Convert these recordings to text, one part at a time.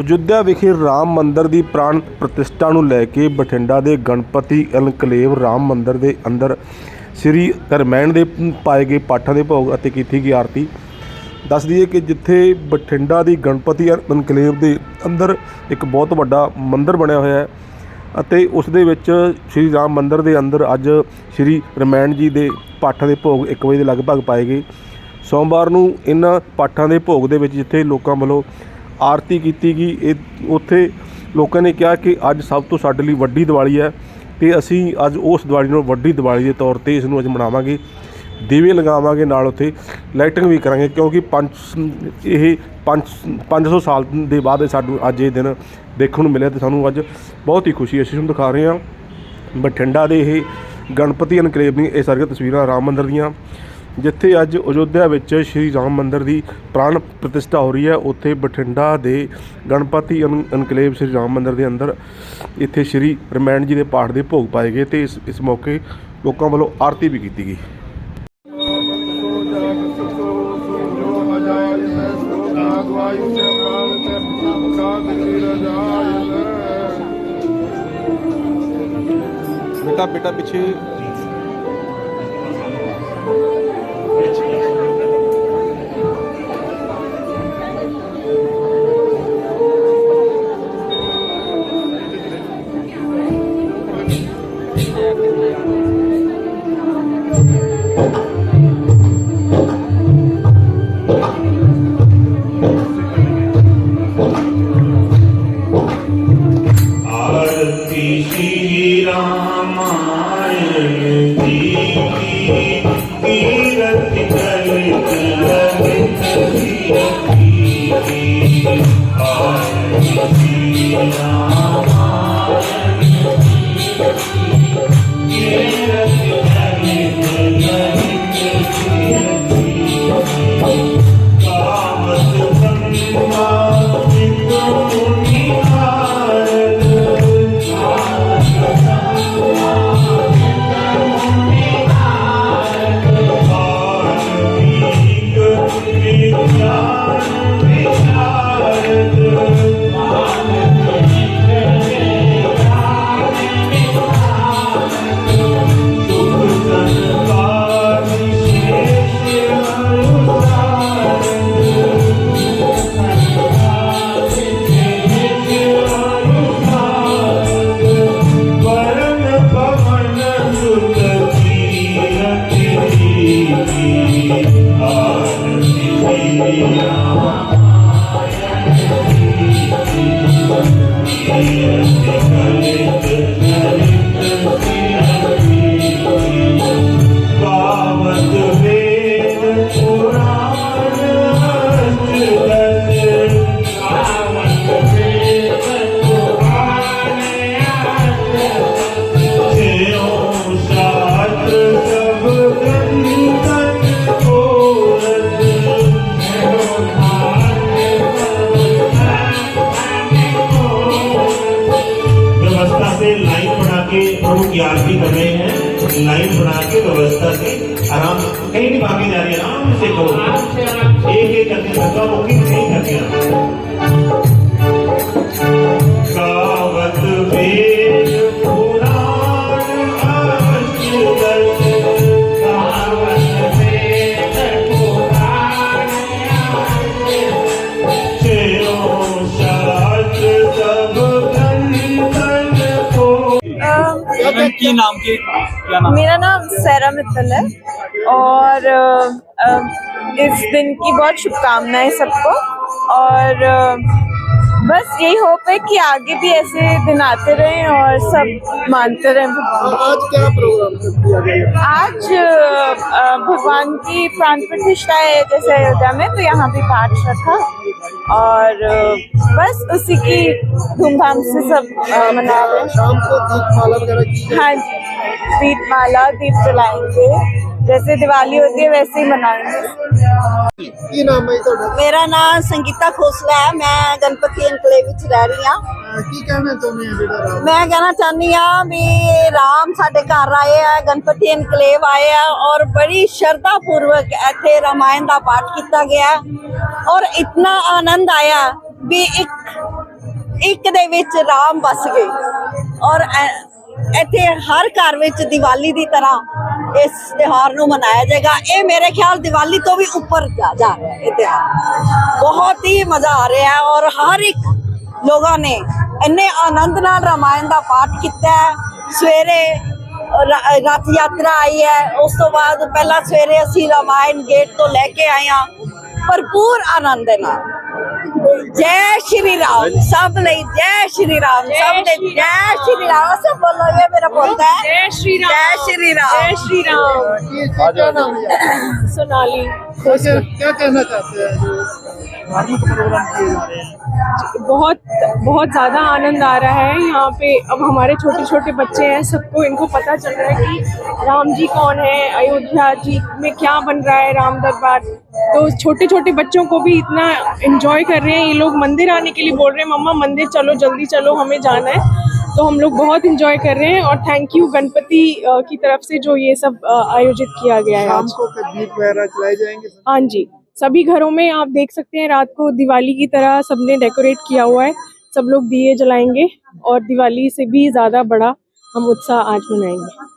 ਅਯੁੱਧਿਆ ਵਿਖੇ ਰਾਮ ਮੰਦਰ ਦੀ ਪ੍ਰਾਣ ਪ੍ਰਤਿਸ਼ਠਾ ਨੂੰ ਲੈ ਕੇ ਬਠਿੰਡਾ ਦੇ ਗਣਪਤੀ ਐਨਕਲੇਵ ਰਾਮ ਮੰਦਰ ਦੇ ਅੰਦਰ ਸ੍ਰੀ ਰਮਾਇਣ ਦੇ ਪਾਏ ਗਏ ਪਾਠਾਂ ਦੇ ਭੋਗ ਅਤੇ ਕੀਤੀ ਗਈ ਆਰਤੀ। ਦੱਸ ਦਈਏ ਕਿ ਜਿੱਥੇ ਬਠਿੰਡਾ ਦੀ ਗਣਪਤੀ ਐਨਕਲੇਵ ਦੇ ਅੰਦਰ ਇੱਕ ਬਹੁਤ ਵੱਡਾ ਮੰਦਿਰ ਬਣਿਆ ਹੋਇਆ ਹੈ ਅਤੇ ਉਸ ਦੇ ਵਿੱਚ ਸ੍ਰੀ ਰਾਮ ਮੰਦਿਰ ਦੇ ਅੰਦਰ ਅੱਜ ਸ੍ਰੀ ਰਮਾਇਣ ਜੀ ਦੇ ਪਾਠਾਂ ਦੇ ਭੋਗ 1 ਵਜੇ ਦੇ ਲਗਭਗ ਪਾਏ ਗਏ। ਸੋਮਵਾਰ ਨੂੰ ਇਹਨਾਂ ਪਾਠਾਂ ਦੇ ਭੋਗ ਦੇ ਵਿੱਚ ਜਿੱਥੇ ਲੋਕਾਂ ਵੱਲੋਂ ਆਰਤੀ ਕੀਤੀ ਗਈ। ਇਹ ਉੱਥੇ ਲੋਕਾਂ ਨੇ ਕਿਹਾ ਕਿ ਅੱਜ ਸਭ ਤੋਂ ਸਾਡੇ ਲਈ ਵੱਡੀ ਦੀਵਾਲੀ ਹੈ ਤੇ ਅਸੀਂ ਅੱਜ ਉਸ ਦੀਵਾਲੀ ਨੂੰ ਵੱਡੀ ਦੀਵਾਲੀ ਦੇ ਤੌਰ ਤੇ ਇਸ ਨੂੰ ਅੱਜ ਮਨਾਵਾਂਗੇ। ਦੀਵੇ ਲਗਾਵਾਂਗੇ ਨਾਲ ਉੱਥੇ, ਲਾਈਟਿੰਗ ਵੀ ਕਰਾਂਗੇ ਕਿਉਂਕਿ ਪੰਜ ਇਹ ਪੰਜ 500 ਸਾਲ ਦੇ ਬਾਅਦ ਸਾਨੂੰ ਅੱਜ ਇਹ ਦਿਨ ਦੇਖਣ ਨੂੰ ਮਿਲਿਆ ਤੇ ਸਾਨੂੰ ਅੱਜ ਬਹੁਤ ਹੀ ਖੁਸ਼ੀ ਹੈ। ਅਸੀਂ ਤੁਹਾਨੂੰ ਦਿਖਾ ਰਹੇ ਹਾਂ ਬਠਿੰਡਾ ਦੇ ਇਹ ਗਣਪਤੀ ਐਨਕਲੇਵ ਦੀਆਂ ਇਹ ਸਾਰੀਆਂ ਤਸਵੀਰਾਂ ਰਾਮ ਮੰਦਰ ਦੀਆਂ। ਜਿੱਥੇ ਅੱਜ ਅਯੋਧਿਆ ਵਿੱਚ ਸ਼੍ਰੀ ਰਾਮ ਮੰਦਿਰ ਦੀ ਪ੍ਰਾਣ ਪ੍ਰਤਿਸ਼ਠਾ ਹੋ ਰਹੀ ਹੈ, ਉੱਥੇ ਬਠਿੰਡਾ ਦੇ ਗਣਪਤੀ ਐਨ- ਸ਼੍ਰੀ ਰਾਮ ਮੰਦਿਰ ਦੇ ਅੰਦਰ ਇੱਥੇ ਸ਼੍ਰੀ ਰਮਾਇਣ ਜੀ ਦੇ ਪਾਠ ਦੇ ਭੋਗ ਪਾਏ ਗਏ ਤੇ ਇਸ ਇਸ ਮੌਕੇ ਲੋਕਾਂ ਵੱਲੋਂ ਆਰਤੀ ਵੀ ਕੀਤੀ ਗਈ। ਬੇਟਾ ਬੇਟਾ ਪਿੱਛੇ के प्रभु की आरती कर रहे हैं लाइन बना के व्यवस्था से आराम से कहीं नहीं भागे जा रही है आराम से करो एक एक करके धक्का मुक्की नहीं करके मैम की नाम के क्या नाम मेरा नाम सैरा मित्तल है और अ, अ, इस दिन की बहुत शुभकामनाएं सबको और अ, बस यही होप है कि आगे भी ऐसे दिन आते रहें और सब मानते रहें आज क्या प्रोग्राम आज भगवान की प्राण प्रतिष्ठा है जैसे अयोध्या में तो यहाँ भी पाठ रखा और बस उसी की धूमधाम से सब मना रहे हैं। हाँ जी दीप माला दीप जलाएँगे। जैसे दिवाली होती है वैसे ही मनाएंगे ਕੀ ਨਾਮ ਹੈ ਜੀ ਤੁਹਾਡਾ ਮੇਰਾ ਨਾਮ ਸੰਗੀਤਾ ਖੋਸਲਾ ਹੈ ਮੈਂ ਗਣਪਤੀ ਐਨਕਲੇਵ ਵਿੱਚ ਰਹਿ ਰਹੀ ਹਾਂ ਅਹ ਕੀ ਕਹਿਣਾ ਚਾਹੁੰਦੇ ਆ ਜਿਹੜਾ ਰਾਮ ਮੈਂ ਕਹਿਣਾ ਚਾਹੁੰਦੀ ਹਾਂ ਵੀ ਰਾਮ ਸਾਡੇ ਘਰ ਆਏ ਆ ਗਣਪਤੀ ਐਨਕਲੇਵ ਆਏ ਆ ਔਰ ਬੜੀ ਸ਼ਰਧਾ ਪੂਰਵਕ ਇੱਥੇ ਰਾਮਾਇਣ ਦਾ ਪਾਠ ਕੀਤਾ ਗਿਆ ਔਰ ਇਤਨਾ ਆਨੰਦ ਆਇਆ ਵੀ ਇੱਕ ਇੱਕ ਦੇ ਵਿੱਚ ਰਾਮ ਵਸ ਗਏ ਔਰ ਐ- ਇੱਥੇ ਹਰ ਘਰ ਵਿੱਚ ਦੀਵਾਲੀ ਦੀ ਤਰ੍ਹਾਂ ਇਸ ਤਿਉਹਾਰ ਨੂੰ ਮਨਾਇਆ ਜਾਏਗਾ। ਇਹ ਮੇਰੇ ਖਿਆਲ ਦੀਵਾਲੀ ਤੋਂ ਵੀ ਉੱਪਰ ਜਾ ਜਾ ਰਿਹਾ ਹੈ ਇਹ ਤਿਉਹਾਰ। ਬਹੁਤ ਹੀ ਮਜ਼ਾ ਆ ਰਿਹਾ ਹੈ ਔਰ ਹਰ ਇੱਕ ਲੋਕਾਂ ਨੇ ਇੰਨੇ ਆਨੰਦ ਨਾਲ ਰਾਮਾਇਣ ਦਾ ਪਾਠ ਕੀਤਾ ਹੈ। ਸਵੇਰੇ ਰਥ ਯਾਤਰਾ ਆਈ ਹੈ। ਉਸ ਤੋਂ ਬਾਅਦ ਪਹਿਲਾਂ ਸਵੇਰੇ ਅਸੀਂ ਰਾਮਾਇਣ ਗੇਟ ਤੋਂ ਲੈ ਕੇ ਆਏ ਹਾਂ। ਭਰਪੂਰ ਆਨੰਦ ਦੇ ਨਾਲ। ਜੈ ਸ਼੍ਰੀ ਰਾਮ ਸਭ ਲਈ ਜੈ ਸ਼੍ਰੀ ਰਾਮ ਸਭ ਲਈ ਜੈ ਸ਼੍ਰੀ ਰਾਮ ਸਭ ਬੋਲੋ ਇਹ ਮੇਰਾ ਬੋਲਦਾ ਹੈ। ਜੈ ਸ਼੍ਰੀ ਰਾਮ ਜੈ ਸ਼੍ਰੀ ਰਾਮ। ਜੈ ਸ਼੍ਰੀ ਰਾਮ। ਸੋਨਾਲੀ। क्या नाम सोनाली कैसे क्या कहना चाहते हैं? धार्मिक प्रोग्राम किए जा रहे हैं। बहुत बहुत ज़्यादा आनंद आ रहा है यहाँ पे। अब हमारे छोटे छोटे बच्चे हैं सबको इनको पता चल रहा है कि राम जी कौन है अयोध्या जी में क्या बन रहा है राम दरबार। तो छोटे छोटे बच्चों को भी इतना एंजॉय कर रहे हैं। ये लोग मंदिर आने के लिए बोल रहे हैं मम्मा मंदिर चलो जल्दी चलो हमें जाना है। तो हम लोग बहुत इंजॉय कर रहे हैं और थैंक यू गणपति की तरफ़ से जो ये सब आयोजित किया गया है शाम को दीप वगैरह चलाए जाएँगे। हाँ जी सभी घरों में आप देख सकते हैं रात को दिवाली की तरह सबने डेकोरेट किया हुआ है सब लोग दिए जलाएंगे और दिवाली से भी ज़्यादा बड़ा हम उत्साह आज मनाएंगे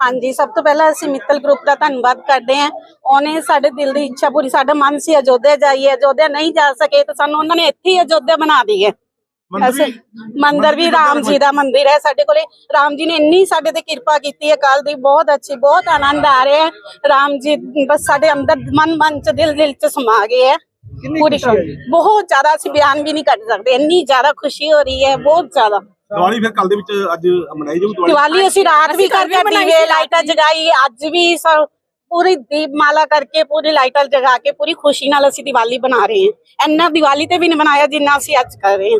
ਹਾਂਜੀ ਸਭ ਤੋਂ ਪਹਿਲਾਂ ਅਸੀਂ ਮਿੱਤਲ ਗਰੁੱਪ ਦਾ ਧੰਨਵਾਦ ਕਰਦੇ ਹਾਂ ਉਹਨੇ ਸਾਡੇ ਦਿਲ ਦੀ ਇੱਛਾ ਪੂਰੀ ਸਾਡਾ ਮਨ ਸੀ ਅਯੋਧਿਆ ਜਾਈਏ ਅਯੋਧਿਆ ਨਹੀਂ ਜਾ ਸਕੇ ਤਾਂ ਸਾਨੂੰ ਉਹਨਾਂ ਨੇ ਇੱਥੇ ਹੀ ਅਯੋਧਿਆ ਬਣਾ ਦੀ ਹੈ ਐਸੇ ਮੰਦਿਰ ਵੀ ਰਾਮ ਜੀ ਦਾ ਮੰਦਿਰ ਹੈ ਸਾਡੇ ਕੋਲੇ ਰਾਮ ਜੀ ਨੇ ਇੰਨੀ ਸਾਡੇ ਤੇ ਕਿਰਪਾ ਕੀਤੀ ਹੈ ਕੱਲ ਦੀ ਬਹੁਤ ਅੱਛੀ ਬਹੁਤ ਆਨੰਦ ਆ ਰਿਹਾ ਹੈ। ਰਾਮ ਜੀ ਬਸ ਸਾਡੇ ਅੰਦਰ ਮਨ ਮਨ ਚ ਦਿਲ ਦਿਲ ਚ ਸਮਾ ਗਏ ਹੈ। ਪੂਰੀ ਬਹੁਤ ਜ਼ਿਆਦਾ ਅਸੀਂ ਬਿਆਨ ਵੀ ਨਹੀਂ ਕਰ ਸਕਦੇ ਇੰਨੀ ਜ਼ਿਆਦਾ ਖੁਸ਼ੀ ਹੋ ਰਹੀ ਹੈ ਬਹੁਤ ਜ਼ਿਆਦਾ। ਦੀਵਾਲੀ ਫਿਰ ਕੱਲ ਦੇ ਵਿੱਚ ਅੱਜ ਮਨਾਈ ਜਾਊ ਦੀਵਾਲੀ? ਅਸੀਂ ਰਾਤ ਵੀ ਕਰਕੇ ਦੀਵੇ ਲਾਈਟਾਂ ਜਗਾਈ ਅੱਜ ਵੀ ਪੂਰੀ ਦੀਪਮਾਲਾ ਕਰਕੇ ਪੂਰੀ ਲਾਈਟਾਂ ਜਗਾ ਕੇ ਪੂਰੀ ਖੁਸ਼ੀ ਨਾਲ ਅਸੀਂ ਦੀਵਾਲੀ ਬਣਾ ਰਹੇ ਹਾਂ। ਇੰਨਾ ਦੀਵਾਲੀ ਤੇ ਵੀ ਨਹੀਂ ਬਣਾਇਆ ਜਿੰਨਾ ਅਸੀਂ ਅੱਜ ਕਰ ਰਹੇ ਹਾਂ।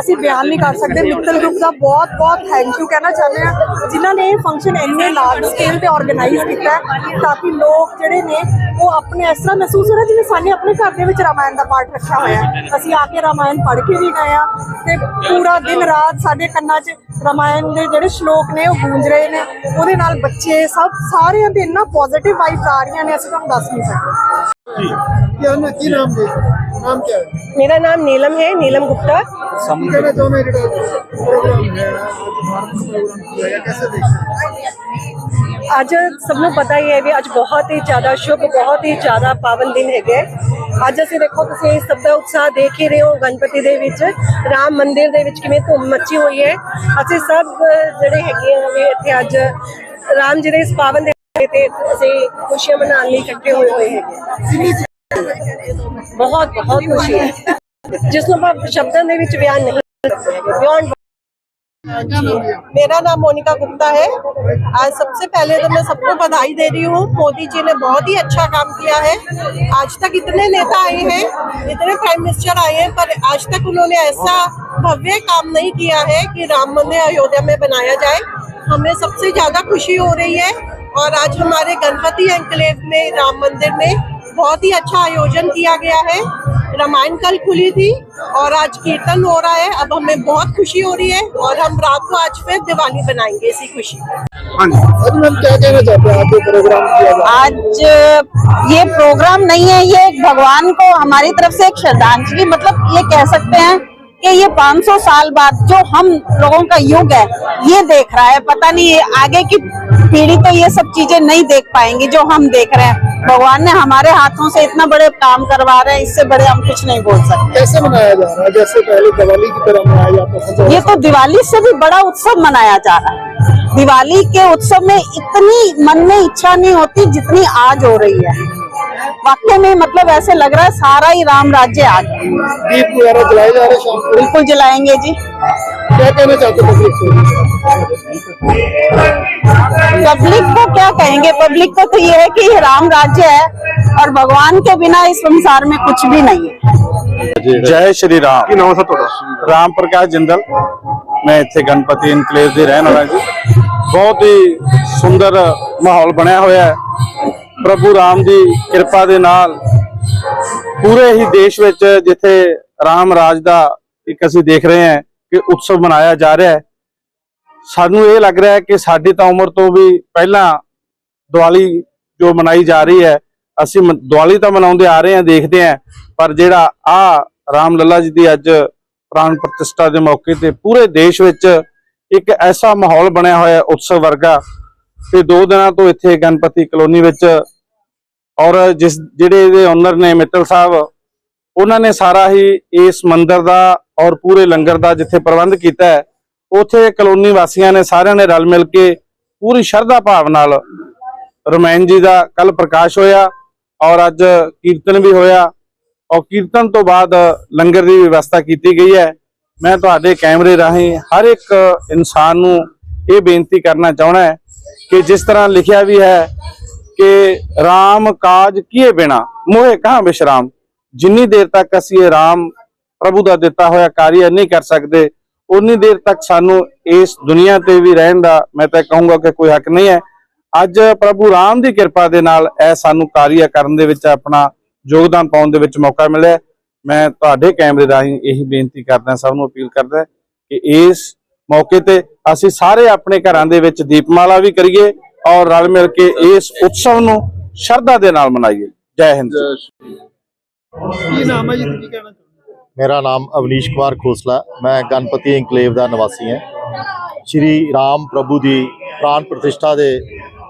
ਅਸੀਂ ਬਿਆਨ ਨਹੀਂ ਕਰ ਸਕਦੇ। ਮਿੱਤਲ ਗਰੁੱਪ ਦਾ ਬਹੁਤ ਬਹੁਤ ਥੈਂਕ ਯੂ ਕਹਿਣਾ ਚਾਹੁੰਦੇ ਹਾਂ। ਜਿਨ੍ਹਾਂ ਨੇ ਇਹ ਫੰਕਸ਼ਨ ਇੰਨੇ ਲਾਰਜ ਸਕੇਲ ਤੇ ਆਰਗੇਨਾਈਜ਼ ਕੀਤਾ ਤਾਂ ਕਿ ਲੋਕ ਜਿਹੜੇ ਨੇ, ਉਹ ਆਪਣੇ ਇਸ ਤਰ੍ਹਾਂ ਮਹਿਸੂਸ ਹੋ ਰਿਹਾ ਜਿਵੇਂ ਸਾਡੇ ਆਪਣੇ ਘਰ ਦੇ ਵਿੱਚ ਰਾਮਾਇਣ ਦਾ ਪਾਠ ਰੱਖਿਆ ਹੋਇਆ ਅਸੀਂ ਆ ਕੇ ਰਾਮਾਇਣ ਪੜ੍ਹ ਕੇ ਵੀ ਗਏ ਆ ਤੇ ਪੂਰਾ ਦਿਨ ਰਾਤ ਸਾਡੇ ਕੰਨਾਂ 'ਚ ਰਾਮਾਇਣ ਦੇ ਜਿਹੜੇ ਸ਼ਲੋਕ ਨੇ, ਉਹ ਗੂੰਜ ਰਹੇ ਨੇ। ਉਹਦੇ ਨਾਲ ਬੱਚੇ ਸਭ ਸਾਰਿਆਂ ਦੇ ਇੰਨਾ ਪੋਜ਼ਿਟਿਵ ਵਾਈਬਸ ਆ ਰਹੀਆਂ ਨੇ, ਅਸੀਂ ਤੁਹਾਨੂੰ ਦੱਸ ਨਹੀਂ ਸਕਦੇ। क्या की नाम मेरा नाम नीलम है नीलम गुप्ता कहना चाहूँ प्रोग्राम है कैसे ਦੇਖ ਅੱਜ ਸਭ ਨੂੰ ਪਤਾ ਹੀ ਹੈ ਵੀ ਅੱਜ ਬਹੁਤ ਹੀ ਜ਼ਿਆਦਾ ਸ਼ੁਭ ਬਹੁਤ ਹੀ ਜ਼ਿਆਦਾ ਪਾਵਨ ਦਿਨ ਹੈਗੇ। ਅੱਜ ਅਸੀਂ ਦੇਖੋ ਤੁਸੀਂ ਸਭ ਦਾ ਉਤਸ਼ਾਹ ਦੇਖ ਹੀ ਰਹੇ ਹੋ ਗਣਪਤੀ ਦੇ ਵਿੱਚ। ਰਾਮ ਮੰਦਿਰ ਦੇ ਵਿੱਚ ਕਿਵੇਂ ਧੂਮ ਮੱਚੀ ਹੋਈ ਹੈ। ਅਸੀਂ ਸਭ ਜਿਹੜੇ ਹੈਗੇ ਆ ਵੀ ਰਾਮ ਜੀ ਦੇ ਇਸ ਪਾਵਨ ਖੁਸ਼ੀਆਂ ਮਨਾਉਣ ਲਈ ਇਕੱਠੇ ਹੋਏ ਹੋਏ ਹੈਗੇ ਬਹੁਤ ਬਹੁਤ ਖੁਸ਼ੀ ਹੈ ਜਿਸ ਨੂੰ ਆਪਾਂ ਸ਼ਬਦਾਂ ਦੇ ਵਿੱਚ ਬਿਆਨ ਨਹੀਂ ਕਰ ਸਕਦੇ ਬਿਯੋਂਡ क्या नाम है मेरा नाम मोनिका गुप्ता है आज सबसे पहले तो मैं सबको बधाई दे रही हूँ मोदी जी ने बहुत ही अच्छा काम किया है आज तक इतने नेता आए हैं इतने प्राइम मिनिस्टर आए हैं पर आज तक उन्होंने ऐसा भव्य काम नहीं किया है कि राम मंदिर अयोध्या में बनाया जाए हमें सबसे ज्यादा खुशी हो रही है और आज हमारे गणपति एनक्लेव में राम मंदिर में बहुत ही अच्छा आयोजन किया गया है। रामायण कल खुली थी और आज कीर्तन हो रहा है। अब हमें बहुत खुशी हो रही है और हम रात को आज फिर दिवाली बनाएँगे इसी खुशी आज मैम क्या कहना चाहते हैं? आज प्रोग्राम किया आज ये प्रोग्राम नहीं है ये एक भगवान को हमारी तरफ़ से एक श्रद्धांजलि मतलब ये कह सकते हैं कि ये 500 साल बाद जो हम लोगों का युग है ये देख रहा है। पता नहीं आगे की पीढ़ी तो ये सब चीज़ें नहीं देख पाएँगी जो हम देख रहे हैं। भगवान ने हमारे हाथों से इतना बड़े काम करवा रहे हैं इससे बड़े हम कुछ नहीं बोल सकते। कैसे मनाया जा रहा है? जैसे पहले दिवाली की तरह मनाया जाता है ये तो दिवाली से भी बड़ा उत्सव मनाया जा रहा है। दिवाली के उत्सव में इतनी मन में इच्छा नहीं होती जितनी आज हो रही है। वाकई में मतलब ऐसे लग रहा है सारा ही राम राज्य आ गया। दीप वगैरह जलाए जा रहे हैं बिल्कुल जलाएँगे जी। क्या कहना चाहते हो पब्लिक को पब्लिक को क्या कहेंगे? पब्लिक को तो ये है कि ये राम राज्य है और भगवान के बिना इस संसार में कुछ भी नहीं है। जय श्री राम। राम प्रकाश जिंदल। मैं इतने गणपति इनकलेव के रहने वाला जी। बहुत ही सुंदर माहौल बनया हुआ है। ਪ੍ਰਭੂ ਰਾਮ ਦੀ ਕਿਰਪਾ ਦੇ ਨਾਲ ਪੂਰੇ ਹੀ ਦੇਸ਼ ਵਿੱਚ ਜਿੱਥੇ ਰਾਮ ਰਾਜ ਦਾ ਇੱਕ ਅਸੀਂ ਦੇਖ ਰਹੇ ਹਾਂ ਕਿ ਉਤਸਵ ਮਨਾਇਆ ਜਾ ਰਿਹਾ ਹੈ, ਸਾਨੂੰ ਇਹ ਲੱਗ ਰਿਹਾ ਹੈ ਕਿ ਸਾਡੀ ਤਾਂ ਉਮਰ ਤੋਂ ਵੀ ਪਹਿਲਾਂ ਦੀਵਾਲੀ ਜੋ ਮਨਾਈ ਜਾ ਰਹੀ ਹੈ, ਅਸੀਂ ਮ- ਦੀਵਾਲੀ ਤਾਂ ਮਨਾਉਂਦੇ ਆ ਰਹੇ ਹਾਂ, ਦੇਖਦੇ ਹਾਂ, ਪਰ ਜਿਹੜਾ ਆ ਰਾਮ ਲੱਲਾ ਜੀ ਦੀ ਅੱਜ ਪ੍ਰਾਣ ਪ੍ਰਤਿਸ਼ਠਾ ਦੇ ਮੌਕੇ ਤੇ ਪੂਰੇ ਦੇਸ਼ ਵਿੱਚ ਇੱਕ ਐਸਾ ਮਾਹੌਲ ਬਣਿਆ ਹੋਇਆ ਉਤਸਵ ਵਰਗਾ। ਤੇ ਦੋ ਦਿਨਾਂ ਤੋਂ ਇੱਥੇ ਗਣਪਤੀ ਕਲੋਨੀ ਵਿੱਚ ਔਰ ਜਿਸ ਜਿਹੜੇ ਇਹਦੇ ਓਨਰ ਨੇ ਮਿੱਤਲ ਸਾਹਿਬ, ਉਹਨਾਂ ਨੇ ਸਾਰਾ ਹੀ ਇਸ ਮੰਦਿਰ ਦਾ ਔਰ ਪੂਰੇ ਲੰਗਰ ਦਾ ਜਿੱਥੇ ਪ੍ਰਬੰਧ ਕੀਤਾ ਹੈ, ਉਥੇ ਕਲੋਨੀ ਵਾਸੀਆਂ ਨੇ ਸਾਰਿਆਂ ਨੇ ਰਲ ਮਿਲ ਕੇ ਪੂਰੀ ਸ਼ਰਧਾ ਭਾਵ ਨਾਲ ਰਮਾਇਣ ਜੀ ਦਾ ਕੱਲ ਪ੍ਰਕਾਸ਼ ਹੋਇਆ ਔਰ ਅੱਜ ਕੀਰਤਨ ਵੀ ਹੋਇਆ। ਔਰ ਕੀਰਤਨ ਤੋਂ ਬਾਅਦ ਲੰਗਰ ਦੀ ਵਿਵਸਥਾ ਕੀਤੀ ਗਈ ਹੈ। ਮੈਂ ਤੁਹਾਡੇ ਕੈਮਰੇ ਰਾਹੀਂ ਹਰ ਇੱਕ ਇਨਸਾਨ ਨੂੰ ਇਹ ਬੇਨਤੀ ਕਰਨਾ ਚਾਹਣਾ ਹੈ ਕਿ ਜਿਸ ਤਰ੍ਹਾਂ ਲਿਖਿਆ ਵੀ ਹੈ ਕਿ RAM ਕਾਜ ਕੀਏ ਬਿਨਾ? ਮੋਹਿ ਕਹਾਂ ਵਿਸ਼ਰਾਮ? ਜਿੰਨੀ ਦੇਰ ਤੱਕ ਅਸੀਂ ਇਹ RAM ਪ੍ਰਭੂ ਦਾ ਦਿੱਤਾ ਹੋਇਆ ਕਾਰਜ ਨਹੀਂ ਕਰ ਸਕਦੇ ਉਨੀ ਦੇਰ ਤੱਕ ਸਾਨੂੰ ਇਸ ਦੁਨੀਆ ਤੇ ਵੀ ਰਹਿਣ ਦਾ ਮੈਂ ਤਾਂ ਕਹੂੰਗਾ ਕਿ ਕੋਈ ਹੱਕ ਨਹੀਂ ਹੈ। ਅੱਜ ਪ੍ਰਭੂ ਰਾਮ ਦੀ ਕਿਰਪਾ ਦੇ ਨਾਲ ਇਹ ਸਾਨੂੰ ਕਾਰਜ ਕਰਨ ਦੇ ਵਿੱਚ ਆਪਣਾ ਯੋਗਦਾਨ ਪਾਉਣ ਦੇ ਵਿੱਚ ਮੌਕਾ ਮਿਲਿਆ ਮੈਂ ਤੁਹਾਡੇ ਕੈਮਰੇ ਰਾਹੀਂ ਇਹੀ ਬੇਨਤੀ ਕਰਦਾ, ਸਭ ਨੂੰ ਅਪੀਲ ਕਰਦਾ ਕਿ ਇਸ ਮੌਕੇ ਤੇ ਅਸੀਂ ਸਾਰੇ ਆਪਣੇ ਘਰਾਂ ਦੇ ਵਿੱਚ ਦੀਪਮਾਲਾ ਵੀ ਕਰੀਏ ਔਰ ਰਲ ਮਿਲ ਕੇ ਇਸ ਉਤਸਵ ਨੂੰ ਸ਼ਰਧਾ ਦੇ ਨਾਲ ਮਨਾਈਏ। ਜੈ ਹਿੰਦ ਕੀ ਨਾਮ ਹੈ ਜੀ? ਤੇ ਕੀ ਕਹਿਣਾ ਚਾਹੁੰਦੇ ਮੇਰਾ ਨਾਮ ਅਵਨੀਸ਼ ਕੁਮਾਰ ਖੋਸਲਾ ਮੈਂ ਗਣਪਤੀ ਇਨਕਲੇਵ ਦਾ ਨਿਵਾਸੀ ਹਾਂ। ਸ਼੍ਰੀ ਰਾਮ ਪ੍ਰਭੂ ਦੀ ਪ੍ਰਾਨ ਪ੍ਰਤਿਸ਼ਠਾ ਦੇ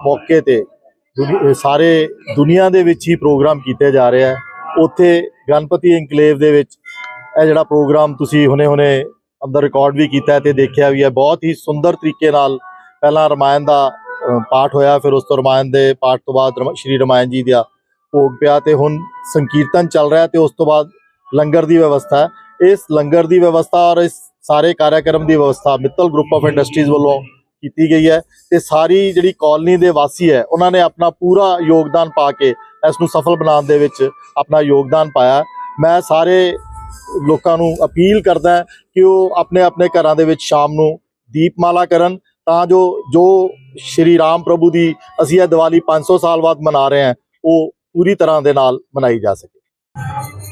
ਮੌਕੇ ਤੇ ਸਾਰੇ ਦੁਨੀਆ ਦੇ ਵਿੱਚ ਹੀ ਪ੍ਰੋਗਰਾਮ ਕੀਤੇ ਜਾ ਰਹੇ ਹੈ ਉੱਥੇ ਗਣਪਤੀ ਇਨਕਲੇਵ ਦੇ ਵਿੱਚ ਇਹ ਜਿਹੜਾ ਪ੍ਰੋਗਰਾਮ ਤੁਸੀਂ ਹੁਣੇ-ਹੁਣੇ ਅੰਦਰ ਰਿਕਾਰਡ ਵੀ ਕੀਤਾ ਤੇ ਦੇਖਿਆ ਵੀ ਹੈ। ਬਹੁਤ ਹੀ ਸੁੰਦਰ ਤਰੀਕੇ ਨਾਲ ਪਹਿਲਾਂ ਰਮਾਇਣ ਦਾ ਪਾਠ ਹੋਇਆ, ਫਿਰ ਉਸ ਤੋਂ ਰਮਾਇਣ ਦੇ ਪਾਠ ਤੋਂ ਬਾਅਦ ਰਮ- ਸ਼੍ਰੀ ਰਮਾਇਣ ਜੀ ਦਾ ਭੋਗ ਪਿਆ ਤੇ ਹੁਣ ਸੰਕੀਰਤਨ ਚੱਲ ਰਿਹਾ ਤੇ ਉਸ ਤੋਂ ਬਾਅਦ ਲੰਗਰ ਦੀ ਵਿਵਸਥਾ ਹੈ। ਇਸ ਲੰਗਰ ਦੀ ਵਿਵਸਥਾ ਔਰ ਇਸ ਸਾਰੇ ਕਾਰਜਕ੍ਰਮ ਦੀ ਵਿਵਸਥਾ ਮਿੱਤਲ ਗਰੁੱਪ ਆਫ ਇੰਡਸਟਰੀਜ਼ ਵੱਲੋਂ ਕੀਤੀ ਗਈ ਹੈ ਤੇ ਸਾਰੀ ਜਿਹੜੀ ਕਾਲਨੀ ਦੇ ਵਾਸੀ ਹੈ, ਉਹਨਾਂ ਨੇ ਆਪਣਾ ਪੂਰਾ ਯੋਗਦਾਨ ਪਾ ਕੇ ਇਸ ਨੂੰ ਸਫਲ ਬਣਾਉਣ ਦੇ ਵਿੱਚ ਆਪਣਾ ਯੋਗਦਾਨ ਪਾਇਆ। ਮੈਂ ਸਾਰੇ ਲੋਕਾਂ ਨੂੰ ਅਪੀਲ ਕਰਦਾ ਕਿ ਉਹ ਆਪਣੇ ਆਪਣੇ ਘਰਾਂ ਦੇ ਵਿੱਚ ਸ਼ਾਮ ਨੂੰ ਦੀਪਮਾਲਾ ਕਰਨ ਤਾਂ ਜੋ ਜੋ ਸ਼੍ਰੀ ਰਾਮ ਪ੍ਰਭੂ ਦੀ ਅਸੀਂ ਇਹ ਦੀਵਾਲੀ 500 ਸਾਲ ਬਾਅਦ ਮਨਾ ਰਹੇ ਹਾਂ ਉਹ ਪੂਰੀ ਤਰ੍ਹਾਂ ਦੇ ਨਾਲ ਮਨਾਈ ਜਾ ਸਕੇ।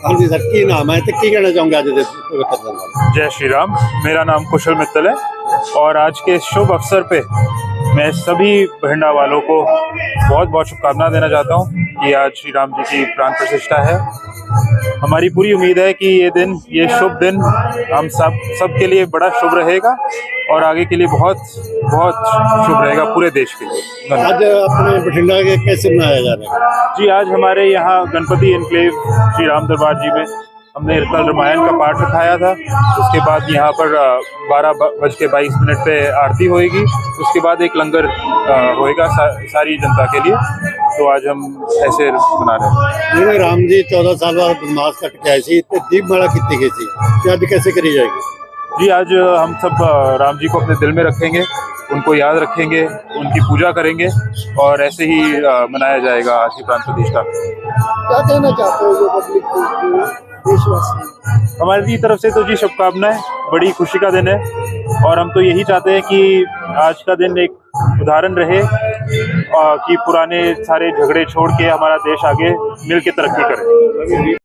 ਹਾਂਜੀ ਸਰ ਕੀ ਨਾਮ ਹੈ ਤੇ ਕੀ ਕਹਿਣਾ ਚਾਹੁੰਗਾ ਅੱਜ ਦੇ ਜੈ ਸ਼੍ਰੀ ਰਾਮ ਮੇਰਾ ਨਾਮ ਕੁਸ਼ਲ ਮਿੱਤਲ ਹੈ। और आज के शुभ अवसर पे मैं सभी बहिंडा वालों को बहुत बहुत शुभकामना देना चाहता हूँ कि आज श्री राम जी की प्राण प्रतिष्ठा है। हमारी पूरी उम्मीद है कि ये दिन ये शुभ दिन हम सब सबके लिए बड़ा शुभ रहेगा और आगे के लिए बहुत बहुत शुभ रहेगा पूरे देश के लिए। आज अपने बठिंडा के कैसे मनाया जा रहा है? जी आज हमारे यहाँ गणपति एनक्लेव श्री राम दरबार जी में हमने कल रामायण का पाठ रखाया था। उसके बाद यहाँ पर बारह बज के बाईस मिनट पे आरती होएगी। उसके बाद एक लंगर होएगा सा, सारी जनता के लिए। तो आज हम ऐसे मना रहे हैं। राम जी चौदह साल बाद बनवास कट के आए थे। दीप माला कितनी की थी? याद कैसे करी जाएगी? जी आज हम सब राम जी को अपने दिल में रखेंगे। उनको याद रखेंगे उनकी पूजा करेंगे और ऐसे ही मनाया जाएगा आज की प्रांत प्रतिष्ठा क्या कहना चाहते हो पब्लिक देशवासी हमारी तरफ़ से तो जी शुभकामनाएँ, बड़ी खुशी का दिन है। और हम तो यही चाहते हैं कि आज का दिन एक उदाहरण रहे कि पुराने सारे झगड़े छोड़ के हमारा देश आगे मिल के तरक्की करे।